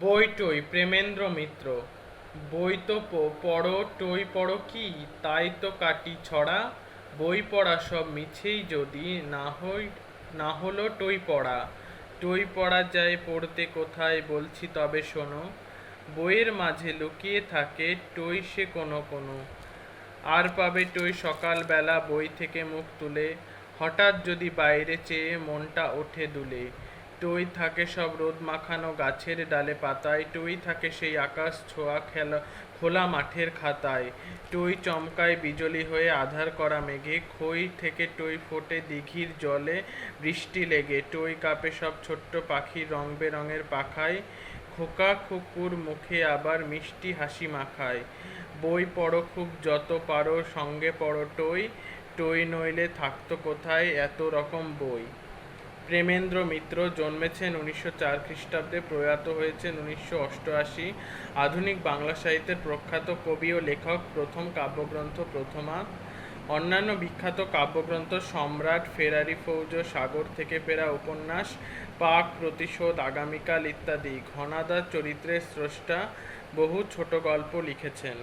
বই টই প্রেমেন্দ্র মিত্র। বই তো পড়ো টই পড়ো কি? তাই তো কাটি ছড়া। বই পড়া সব মিছেই যদি না হই, না হলো টই পড়া। টই পড়া যায় পড়তে কোথায় বলছি তবে শোনো। বইয়ের মাঝে লুকিয়ে থাকে টই সে কোনো কোনো। আর পাবে টই সকালবেলা বই থেকে মুখ তুলে। হঠাৎ যদি বাইরে চেয়ে মনটা ওঠে দুলে। টই থাকে সব রোদ মাখানো গাছের ডালে পাতায় টই থাকে সেই আকাশ ছোঁয়া খেলা, খোলা মাঠের খাতায়। টই চমকায় বিজলি হয়ে আধার করা মেঘে, খই থেকে টই ফোটে দিঘির জলে বৃষ্টি লেগে। টই কাপে সব ছোট্ট পাখির রং বেরঙের পাখায়, খোকা খুকুর মুখে আবার মিষ্টি হাসি মাখায়। বই পড়ো খুব যত পারো সঙ্গে পড়ো টই টই নইলে থাকতো কোথায় এত রকম বই? প্রেমেন্দ্র মিত্র জন্মেছেন উনিশশো চার খ্রিস্টাব্দে, প্রয়াত হয়েছেন উনিশশো অষ্টআশি। আধুনিক বাংলা সাহিত্যের প্রখ্যাত কবি ও লেখক, প্রথম কাব্যগ্রন্থ প্রথমা। অন্যান্য বিখ্যাত কাব্যগ্রন্থ সম্রাট ফেরারি ফৌজ, সাগর থেকে ফেরা উপন্যাস, পাক প্রতিশোধ, আগামীকাল ইত্যাদি। ঘনাদার চরিত্রের স্রষ্টা বহু ছোট গল্প লিখেছেন।